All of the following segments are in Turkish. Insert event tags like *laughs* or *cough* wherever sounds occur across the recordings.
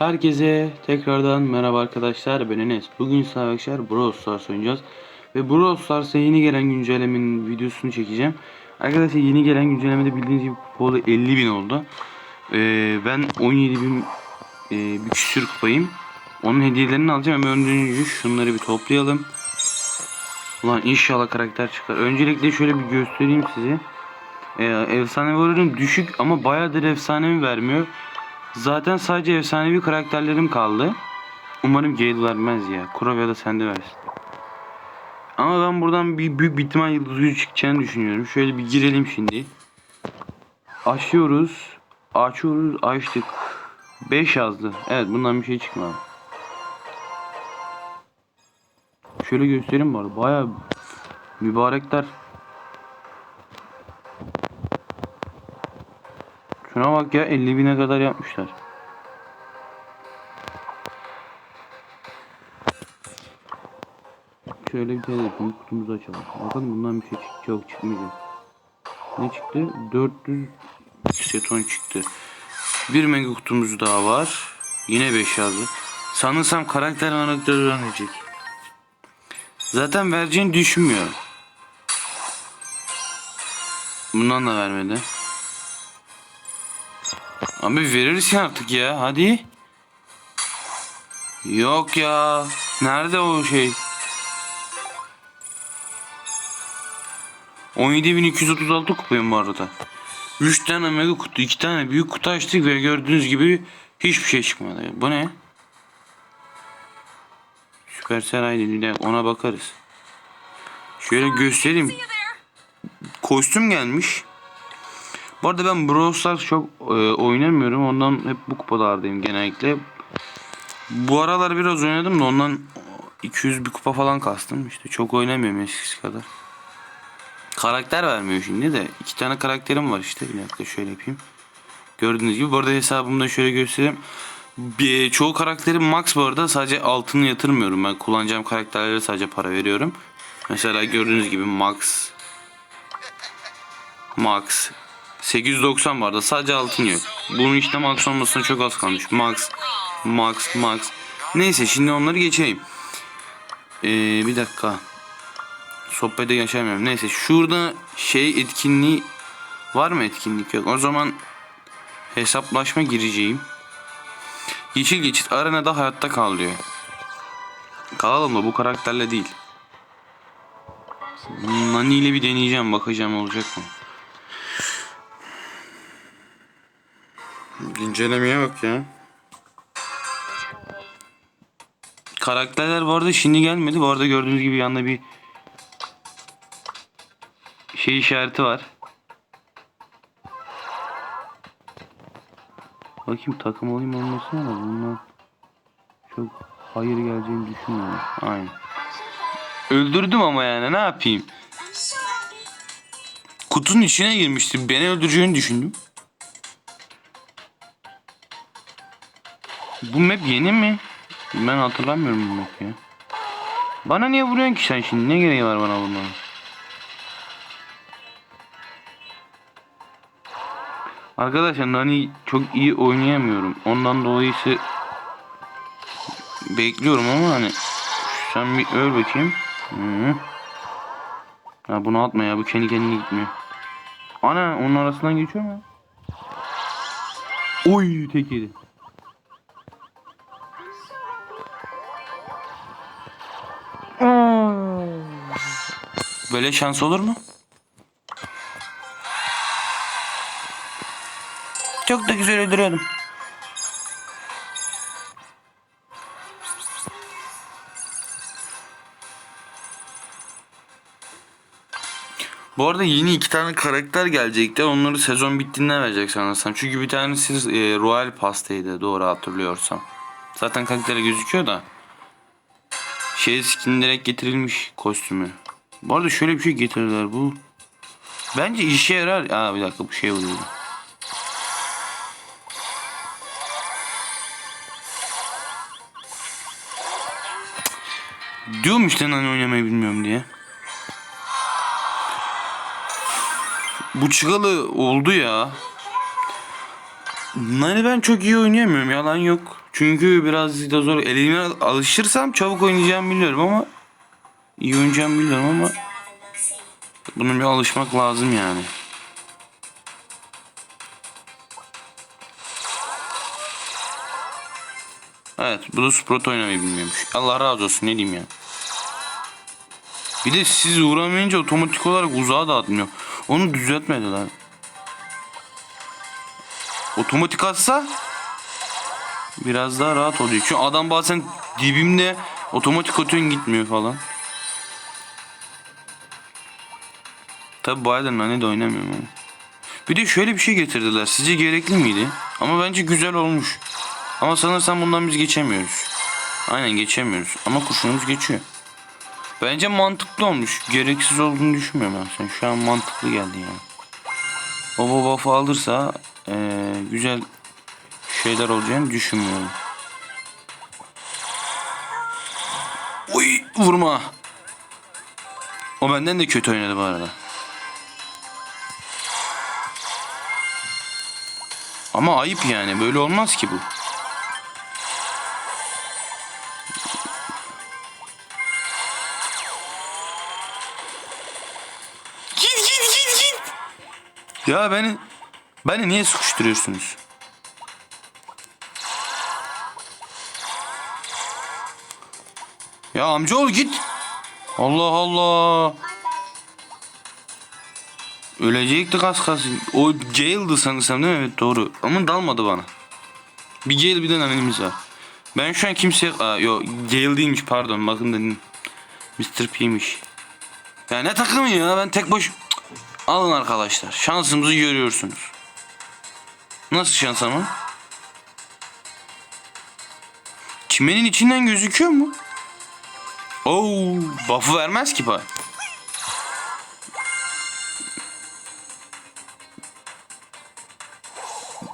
Herkese tekrardan merhaba arkadaşlar ben Enes. Bugün sizlerle arkadaşlar Brawl Stars oynayacağız. Ve Brawl Stars'a yeni gelen güncellemenin videosunu çekeceğim. Arkadaşlar yeni gelen güncellemede bildiğiniz gibi kupalı 50 bin oldu. Ee, ben 17 bin e, bir küsür kupayım. Onun hediyelerini alacağım ama önce şunları bir toplayalım. Ulan inşallah karakter çıkar. Öncelikle şöyle bir göstereyim size. Ee, efsane vururum düşük ama bayağıdır efsanevi vermiyor. Zaten sadece efsanevi karakterlerim kaldı. Umarım Gale vermez ya. Kurov ya da sende versin. Ama ben buradan bir büyük bir ihtimal yıldız gücü çıkacağını düşünüyorum. Şöyle bir girelim şimdi. Açıyoruz. Açıyoruz. Açtık. 5 yazdı. Evet bundan bir şey çıkmadı. Şöyle göstereyim var. Baya mübarekler. Şuna bak ya 50 bine kadar yapmışlar. Şöyle bir tane yapalım kutumuzu açalım. Bakalım bundan bir şey çıkacak çıkmayacak. Ne çıktı? 400 seton çıktı. Bir mega kutumuz daha var. Yine 5 yazdı. Sanırsam karakter anahtarı verecek. Zaten vereceğini düşünmüyorum. Bundan da vermedi. Abi verirsin artık ya hadi. Yok ya. Nerede o şey? 17.236 kupayım bu arada. 3 tane mega kutu, 2 tane büyük kutu açtık ve gördüğünüz gibi hiçbir şey çıkmadı. Bu ne? Süpersel haydi bir dakika ona bakarız. Şöyle göstereyim. Kostüm gelmiş. Bu arada ben Brawl Stars çok e, oynamıyorum. Ondan hep bu kupalardayım genellikle. Bu aralar biraz oynadım da ondan 200 bir kupa falan kastım. İşte çok oynamıyorum eskisi kadar. Karakter vermiyor şimdi de. iki tane karakterim var işte. Bir dakika şöyle yapayım. Gördüğünüz gibi. Bu arada hesabımda şöyle göstereyim. Bir, çoğu karakterim max bu arada. Sadece altını yatırmıyorum. Ben kullanacağım karakterlere sadece para veriyorum. Mesela gördüğünüz gibi max. Max. 890 vardı. Sadece altın yok. Bunun işte max olmasına çok az kalmış. Max. Max. Max. Neyse şimdi onları geçeyim. Ee, bir dakika. Sohbete yaşamıyorum. Neyse şurada şey etkinliği var mı etkinlik yok. O zaman hesaplaşma gireceğim. Yeşil geçit arenada hayatta kal diyor. Kalalım da bu karakterle değil. Nani ile bir deneyeceğim bakacağım olacak mı. Güncellemeye bak ya. Karakterler bu arada şimdi gelmedi. Bu arada gördüğünüz gibi yanında bir şey işareti var. Bakayım takım olayım olmasın ama bundan çok hayır geleceğini düşünmüyorum. Aynen. Öldürdüm ama yani ne yapayım? Kutunun içine girmiştim. Beni öldüreceğini düşündüm. Bu map yeni mi? Ben hatırlamıyorum bu map ya. Bana niye vuruyorsun ki sen şimdi? Ne gereği var bana vurmanın? Arkadaşlar Nani çok iyi oynayamıyorum. Ondan dolayısı bekliyorum ama hani sen bir öl bakayım. Hı. Ya bunu atma ya bu kendi kendine gitmiyor. Ana onun arasından geçiyor mu? Oy tek yedi. Böyle şans olur mu? Çok da güzel öldürüyorum. Bu arada yeni iki tane karakter gelecekti. Onları sezon bittiğinde verecek sanırsam. Çünkü bir tanesi e, Royal Pass'taydı doğru hatırlıyorsam. Zaten karaktere gözüküyor da. Şey skin direkt getirilmiş kostümü. Bu arada şöyle bir şey getirdiler bu. Bence işe yarar. Aa bir dakika bu şey vuruyor. Diyorum işte hani oynamayı bilmiyorum diye. Bu çıkalı oldu ya. Nani ben çok iyi oynayamıyorum yalan yok. Çünkü biraz da zor. Elime alışırsam çabuk oynayacağımı biliyorum ama iyi oynayacağımı biliyorum ama bunun bir alışmak lazım yani. Evet bu da Sprott oynamayı bilmiyormuş. Allah razı olsun ne diyeyim ya. Bir de siz uğramayınca otomatik olarak uzağa da atmıyor. Onu düzeltmediler. Otomatik atsa biraz daha rahat oluyor. Çünkü adam bazen dibimde otomatik atıyorsun gitmiyor falan. Tabi bu ayda nane de oynamıyorum ama. Bir de şöyle bir şey getirdiler. Sizce gerekli miydi? Ama bence güzel olmuş. Ama sanırsam bundan biz geçemiyoruz. Aynen geçemiyoruz. Ama kuşumuz geçiyor. Bence mantıklı olmuş. Gereksiz olduğunu düşünmüyorum ben. Şu an mantıklı geldi yani. Baba buff'ı alırsa eee, güzel şeyler olacağını düşünmüyorum. Uy vurma. O benden de kötü oynadı bu arada. Ama ayıp yani böyle olmaz ki bu. Git git git git. Ya beni beni niye sıkıştırıyorsunuz? Ya amcaoğlu git. Allah Allah. Ölecektik az kalsın. O Gale'dı sanırsam değil mi? Evet doğru. Ama dalmadı bana. Bir Gale bir de nanemiz var. Ben şu an kimseye... Aa, yo Gale değilmiş pardon. Bakın dedim. Mr. P'ymiş. Ya ne takımı ya ben tek baş... Cık. Alın arkadaşlar. Şansımızı görüyorsunuz. Nasıl şans ama? Çimenin içinden gözüküyor mu? Oo, buff'ı vermez ki pay.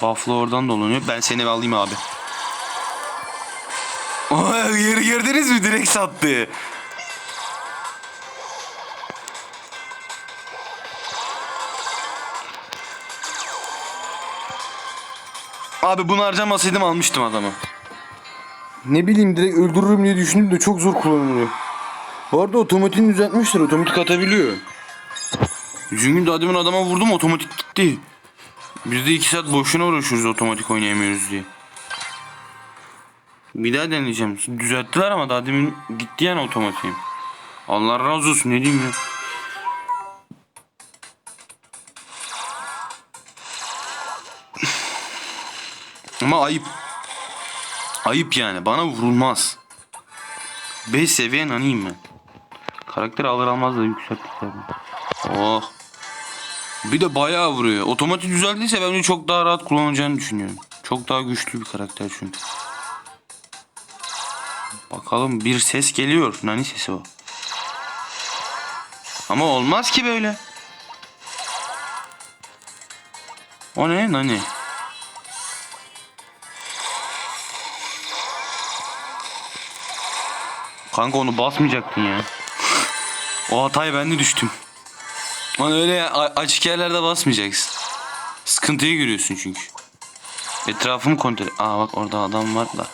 Buff'la oradan dolanıyor. Ben seni alayım abi. Oha, yeri gördünüz mü? Direkt sattı. Abi bunu harcamasaydım almıştım adamı. Ne bileyim direkt öldürürüm diye düşündüm de çok zor kullanılıyor. Bu arada otomatiğini düzeltmişler. Otomatik atabiliyor. Çünkü daha demin adama vurdum otomatik gitti. Biz de iki saat boşuna uğraşıyoruz otomatik oynayamıyoruz diye. Bir daha deneyeceğim. Düzelttiler ama daha demin gitti yani otomatiğim. Allah razı olsun ne diyeyim ya. Ama ayıp. Ayıp yani. Bana vurulmaz. 5 seviye nanıyım ben. Karakteri alır almaz da yükselttik tabii. Oh. Bir de bayağı vuruyor. Otomatik düzeldiyse bence çok daha rahat kullanacağını düşünüyorum. Çok daha güçlü bir karakter çünkü. Bakalım bir ses geliyor. Nani sesi o. Ama olmaz ki böyle. O ne? Nani. Kanka onu basmayacaktın ya. *laughs* O hataya ben de düştüm. Lan öyle açık yerlerde basmayacaksın. Sıkıntıyı görüyorsun çünkü. Etrafımı kontrol... Aa bak orada adam var da.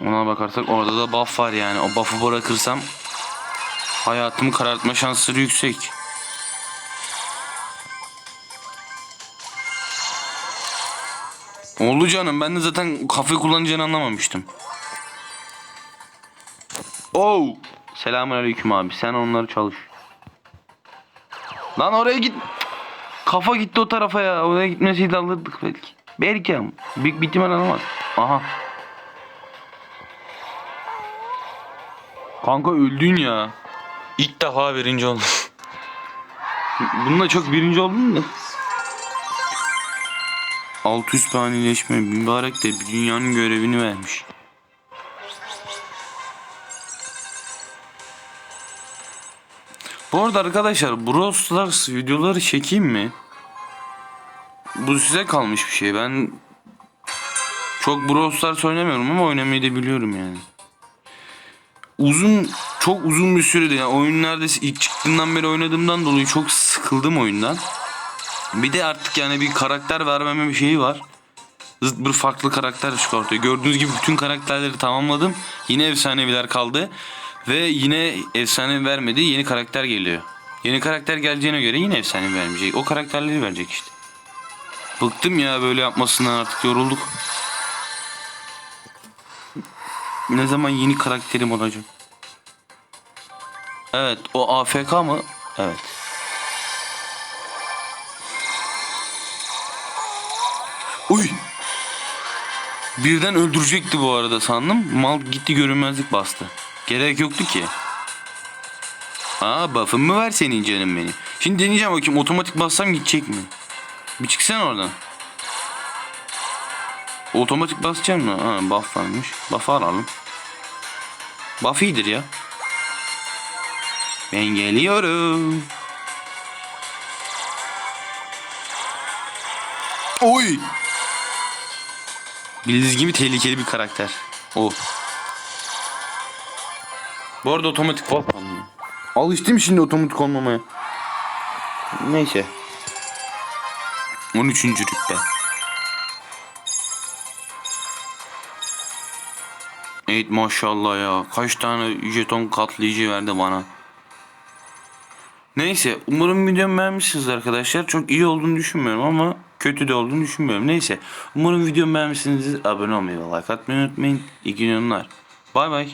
Ona bakarsak orada da buff var yani. O buff'ı bırakırsam hayatımı karartma şansları yüksek. Oldu canım. Ben de zaten kafayı kullanacağını anlamamıştım. Oh. Selamünaleyküm abi. Sen onları çalış. Lan oraya git. Kafa gitti o tarafa ya. Oraya gitmeseydi alırdık belki. Belki ama. Büyük bir ihtimal alamaz. Aha. Kanka öldün ya. İlk defa birinci oldum. *laughs* Bununla çok birinci oldun da. 600 puan iyileşme mübarek de bir dünyanın görevini vermiş. Bu arada arkadaşlar Brawl Stars videoları çekeyim mi? Bu size kalmış bir şey. Ben çok Brawl Stars oynamıyorum ama oynamayı da biliyorum yani. Uzun çok uzun bir sürede yani oyun neredeyse ilk çıktığından beri oynadığımdan dolayı çok sıkıldım oyundan. Bir de artık yani bir karakter vermeme bir şeyi var. Zıt bir farklı karakter çıkartıyor. Gördüğünüz gibi bütün karakterleri tamamladım. Yine efsaneviler kaldı. Ve yine efsane vermedi. Yeni karakter geliyor. Yeni karakter geleceğine göre yine efsane vermeyecek. O karakterleri verecek işte. Bıktım ya böyle yapmasından artık yorulduk. Ne zaman yeni karakterim olacak? Evet o AFK mı? Evet. Uy! Birden öldürecekti bu arada sandım. Mal gitti görünmezlik bastı. Gerek yoktu ki. Aa buff'ın mı var senin canım benim? Şimdi deneyeceğim bakayım otomatik bassam gidecek mi? Bir çıksana oradan. Otomatik basacağım mı? Ha buff varmış. Buff'ı alalım. Buff iyidir ya. Ben geliyorum. Oy! Bildiğiniz gibi tehlikeli bir karakter. O. Bu arada otomatik almıyor. Alıştım şimdi otomatik olmamaya. Neyse. 13. rütbe. Evet maşallah ya. Kaç tane jeton katlayıcı verdi bana. Neyse umarım videomu beğenmişsiniz arkadaşlar. Çok iyi olduğunu düşünmüyorum ama kötü de olduğunu düşünmüyorum. Neyse umarım videomu beğenmişsinizdir. Abone olmayı ve like atmayı unutmayın. İyi günler. Bay bay.